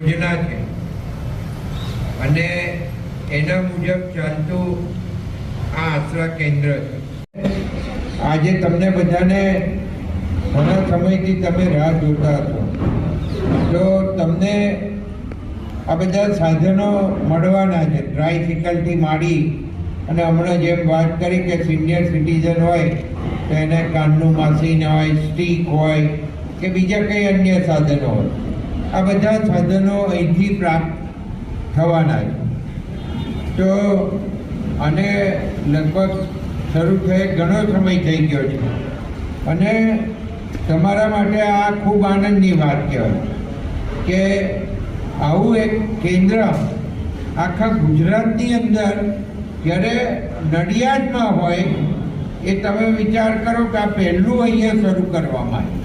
યોજના છે અને એના મુજબ ચાલતું આ આશરા કેન્દ્ર છે. આજે તમને બધાને ઘણા સમયથી તમે રાહ જોતા હતો તો તમને આ બધા સાધનો મળવાના છે. ટ્રાયસિકલથી માંડી અને હમણાં જેમ વાત કરી કે સિનિયર સિટીઝન હોય, તો એને કાનનું માસીન હોય સ્ટીક હોય, કે બીજા કંઈ અન્ય સાધનો હોય. આ બધા સાધનો અહીંથી પ્રાપ્ત થવાના છે. તો અને લગભગ શરૂ થઈ ઘણો સમય થઈ ગયો છે. અને તમારા માટે આ ખૂબ આનંદની વાત કહેવાય કે આવું એક કેન્દ્ર આખા ગુજરાતની અંદર જ્યારે નડિયાદમાં હોય એ તમે વિચાર કરો કે આ પહેલું અહીંયા શરૂ કરવામાં આવ્યું.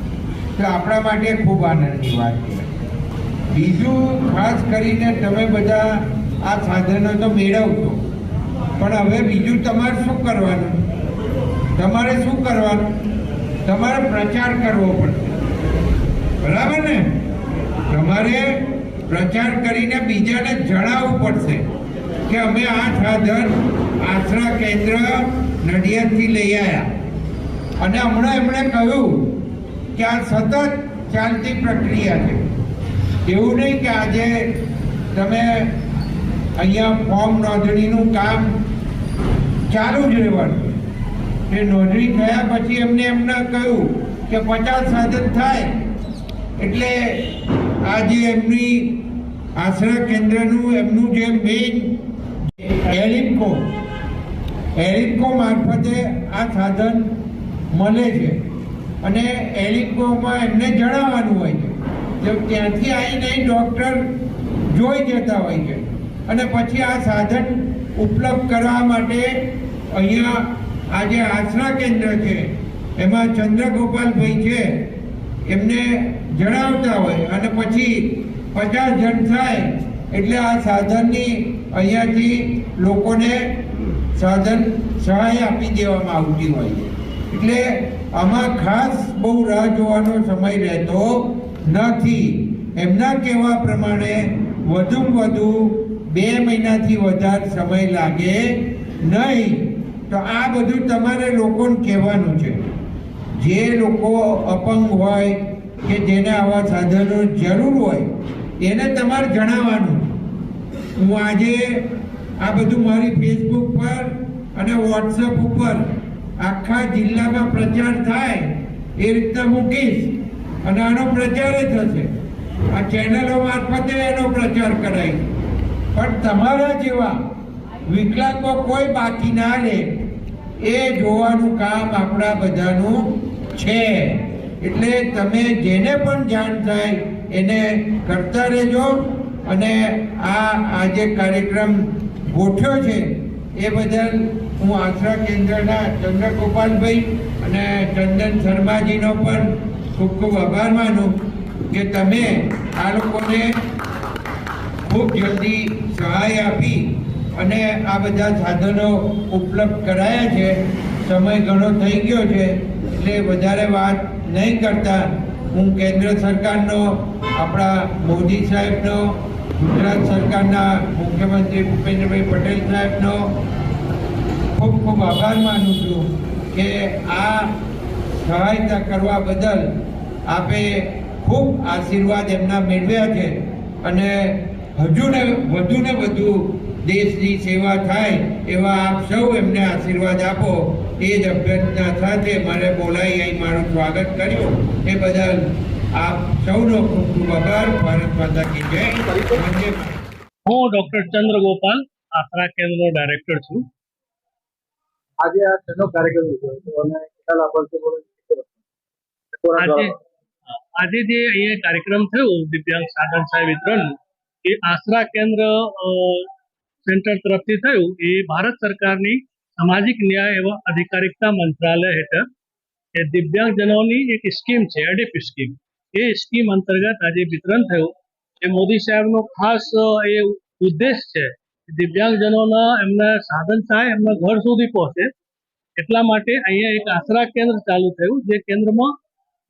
તો આપણા માટે ખૂબ આનંદની વાત છે બીજું ખાસ કરીને તમે બધા આ સાધનો તો મેળવશો. પણ હવે બીજું તમારે શું કરવાનું? તમારે શું કરવાનું? તમારે પ્રચાર કરવો પડશે. બરાબર ને? તમારે પ્રચાર કરીને બીજાને જણાવવું પડશે કે અમે આ સાધન આશરા કેન્દ્ર નડિયાદથી લઈ આવ્યા અને હમણાં એમણે કહ્યું કે આ સતત ચાલતી પ્રક્રિયા છે. એવું નહીં કે આજે તમે અહીંયા ફોર્મ નોંધણીનું કામ ચાલુ જ રહેવાનું. એ નોંધણી થયા પછી એમને એમને કહ્યું કે પચાસ સાધન થાય. એટલે આ જે એમની આશ્રય કેન્દ્રનું એમનું જે મેઇન એલિમ્કો એલિમ્કો મારફતે આ સાધન મળે છે. અને એલિમ્કોમાં એમને જણાવવાનું હોય છે. જો ત્યાંથી આવીને ડૉક્ટર જોઈ જતા હોય છે. અને પછી આ સાધન ઉપલબ્ધ કરવા માટે અહીંયા આ જે આશરા કેન્દ્ર છે, એમાં ચંદ્રગોપાલભાઈ છે, એમને જણાવતા હોય. અને પછી પચાસ જણ થાય એટલે આ સાધનની અહીંયાથી લોકોને સાધન સહાય આપી દેવામાં આવતી હોય છે. એટલે આમાં ખાસ બહુ રાહ જોવાનો સમય રહેતો નથી. એમના કહેવા પ્રમાણે વધુમાં વધુ બે મહિનાથી વધારે સમય લાગે નહીં. તો આ બધું તમારે લોકોને કહેવાનું છે. જે લોકો અપંગ હોય કે જેને આવા સાધનો જરૂર હોય, એને તમારે જણાવવાનું. હું આજે આ બધું મારી ફેસબુક પર અને વોટ્સઅપ ઉપર આખા જિલ્લામાં પ્રચાર થાય એ રીતના મૂકીશ. અને આનો પ્રચાર જ થશે. આ ચેનલો મારફતે એનો પ્રચાર કરાય. પણ તમારા જેવા વિકલાંગો કોઈ બાકી ના લે, એ જોવાનું કામ આપણા બધાનું છે. એટલે તમે જેને પણ જાણ થાય, એને કરતા રહેજો. અને આ આ જે કાર્યક્રમ ગોઠ્યો છે, એ બદલ હું આશરા કેન્દ્રના ચંદ્રગોપાલભાઈ અને ચંદન શર્માજીનો પણ ખૂબ ખૂબ આભાર માનું કે તમે આ લોકોને ખૂબ જલ્દી સહાય આપી અને આ બધા સાધનો ઉપલબ્ધ કરાયા છે. સમય ઘણો થઈ ગયો છે, એટલે વધારે વાત નહીં કરતા હું કેન્દ્ર સરકારનો, આપણા મોદી સાહેબનો, ગુજરાત સરકારના મુખ્યમંત્રી ભૂપેન્દ્રભાઈ પટેલ સાહેબનો ખૂબ ખૂબ આભાર માનું છું કે આ સહાયતા કરવા બદલ આપે ખૂબ આશીર્વાદ એમના મેળવ્યા છે. અને હજુ ને વધુ ને વધુ દેશની સેવા થાય એવા આપ સૌ એમને આશીર્વાદ આપો. એ જ અભ્યર્થના સાથે મારે બોલાવી અહીં મારું સ્વાગત કર્યું. એ બદલ આપ સૌનો ખૂબ ખૂબ આભાર. ભારત માતા કી જય. હું ડોક્ટર ચંદ્રગોપાલ આશરા કેન્દ્રનો ડાયરેક્ટર છું. આજે આ શેનો કાર્યક્રમ છે અને કેટલા લાભાર્થીઓ આજે? આજે જે અહીંયા કાર્યક્રમ થયો, દિવ્યાંગ સાધન સહાય વિતરણનું એ આશરા કેન્દ્ર સેન્ટર તરફથી થયું. એ ભારત સરકારની સામાજિક ન્યાય એવા અધિકારિકતા મંત્રાલય હેઠળ એ દિવ્યાંગજનોની એક સ્કીમ છે એડિપ સ્કીમ. એ સ્કીમ અંતર્ગત આજે વિતરણ થયું. એ મોદી સાહેબનો ખાસ એ ઉદ્દેશ છે દિવ્યાંગજનોના એમના સાધન સહાય એમના ઘર સુધી પહોંચે. એટલા માટે અહીંયા એક આશરા કેન્દ્ર ચાલુ થયું, જે કેન્દ્રમાં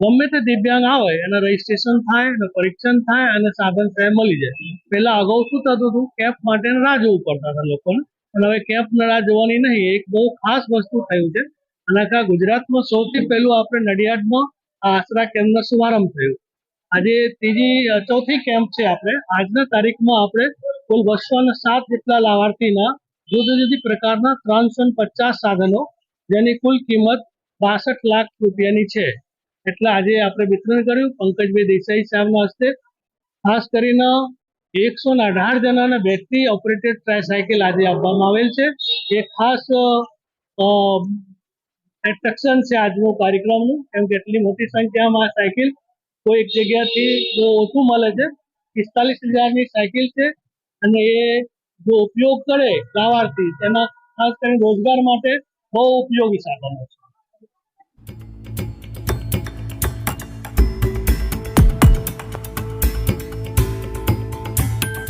ગમે તે દિવ્યાંગ આવે, એના રજીસ્ટ્રેશન થાય અને પરીક્ષણ થાય અને સાધન સહાય મળી જાય. પહેલા અગાઉ શું થતું હતું? કેમ્પ માટે રાહ જોવું પડતા હતા લોકોને. અને હવે કેમ્પ રાહ જોવાની નહીં, એક બહુ ખાસ વસ્તુ થયું છે. અને આખા ગુજરાતમાં સૌથી પહેલું આપણે નડિયાદમાં આ આશરા કેમ્પનો શુભારંભ થયું. આજે ત્રીજી ચોથી કેમ્પ છે આપણે. આજના તારીખમાં આપણે કુલ બસો અને સાત જેટલા લાભાર્થીના જુદી જુદી પ્રકારના ત્રણસો પચાસ સાધનો, જેની કુલ કિંમત બાસઠ લાખ રૂપિયાની છે. એટલે આજે આપણે વિતરણ કર્યું. પંકજભાઈ દેસાઈ સાહેબના હસ્તે. ખાસ કરીને એકસો ને અઢાર જણાને બેટરી ઓપરેટેડ ટ્રાયસાયકલ આજે આપવામાં આવેલ છે. એ ખાસ એટ્રેક્શન છે આજનો કાર્યક્રમનું. કેમ કે એટલી મોટી સંખ્યામાં આ સાયકલ કોઈ એક જગ્યાથી બહુ ઓછું મળે છે. પિસ્તાલીસ હજારની સાયકલ છે અને એ જો ઉપયોગ કરે લાભાર્થી તેના ખાસ કરીને રોજગાર માટે બહુ ઉપયોગી સાધનો છે.